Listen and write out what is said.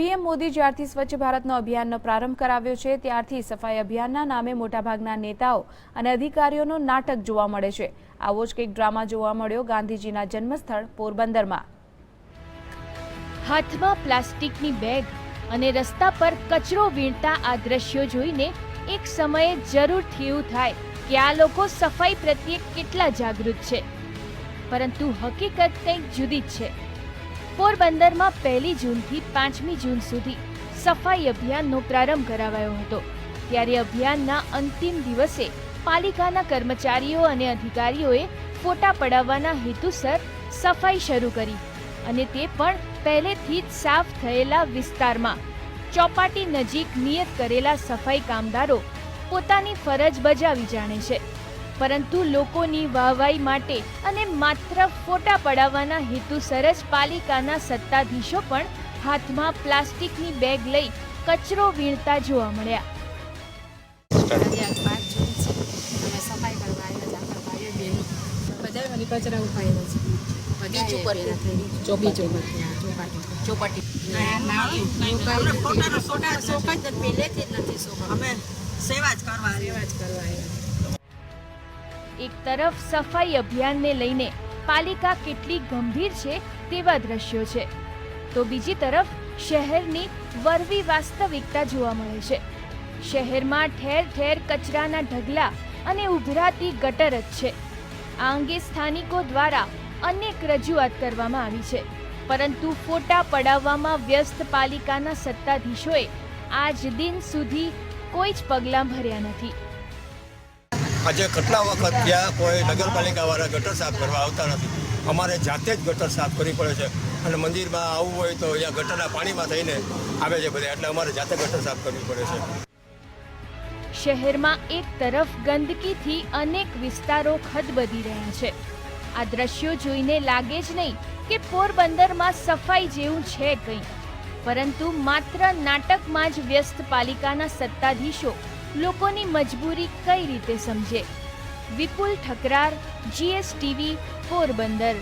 PM Modi જ્યારથી સ્વચ્છ ભારતનો અભિયાનનો પ્રારંભ કરાવ્યો છે, ત્યારથી સફાઈ અભિયાનના નામે મોટાભાગના નેતાઓ અને અધિકારીઓનો નાટક જોવા મળે છે. આવો જ કંઈક ડ્રામા જોવા મળ્યો ગાંધીજીના જન્મસ્થળ પોરબંદરમાં. હાથમાં પ્લાસ્ટિકની બેગ અને રસ્તા પર કચરો વીણતા આ દ્રશ્યો જોઈને એક સમયે જરૂર થયું થાય કે આ લોકો સફાઈ પ્રત્યે કેટલા જાગૃત છે. પરંતુ હકીકત કંઈક જુદી જ છે. પોરબંદરમાં પહેલી જૂનથી પાંચમી જૂન સુધી સફાઈ અભિયાનનો પ્રારંભ કરાવાયો હતો. ત્યારે અભિયાનના અંતિમ દિવસે પાલિકાના કર્મચારીઓ અને અધિકારીઓએ ફોટા પડાવવાના હેતુસર સફાઈ શરૂ કરી અને તે પણ પહેલેથી જ સાફ થયેલા વિસ્તારમાં. ચોપાટી નજીક નિયત કરેલા સફાઈ કામદારો પોતાની ફરજ બજાવી જાણે છે. પરંતુ લોકોની વાહવાઈ માટે અને માત્ર ફોટા પડાવવાના હેતુસર જ પાલિકાના સત્તાધીશો પણ હાથમાં પ્લાસ્ટિકની બેગ લઈ કચરો વીણતા જોવા મળ્યા. બધા કચરા ઉપાડ્યો છે. સેવા જ કરવા સેવા જ કરવા એક તરફ સફાઈ અભિયાનને લઈને પાલિકા કેટલી ગંભીર છે તેવા દ્રશ્યો છે. તો બીજી તરફ શહેરની વરવી વાસ્તવિકતા જોવા મળે છે. શહેરમાં ઠેર ઠેર કચરાના ઢગલા અને ઉભરાતી ગટર જ છે. આ અંગે સ્થાનિકો દ્વારા અનેક રજૂઆત કરવામાં આવી છે. પરંતુ ફોટા પડાવવામાં વ્યસ્ત પાલિકાના સત્તાધીશોએ આજ દિન સુધી કોઈ જ પગલાં ભર્યા નથી. આજે કેટલા વખત ત્યાં કોઈ નગરપાલિકાવાળા ગટર સાફ કરવા આવતા નથી? અમારે જાતે જ ગટર સાફ કરવી પડે છે. અને મંદિરમાં આવવું હોય તો અહીંયા ગટરના પાણીમાં થઈને આવે છે બધા. એટલે અમારે જાતે ગટર સાફ કરવી પડે છે. શહેરમાં એક તરફ ગંદકીથી અનેક વિસ્તારો ખદબદી રહ્યા છે. આ દ્રશ્યો જોઈને લાગે જ નહીં કે પોરબંદરમાં સફાઈ જેવું છે કંઈ. પરંતુ માત્ર નાટકમાં જ વ્યસ્ત પાલિકાના સત્તાધીશો લોકોની મજબૂરી કઈ રીતે સમજે? વિપુલ ઠકરાર જીએસટીવી પોરબંદર.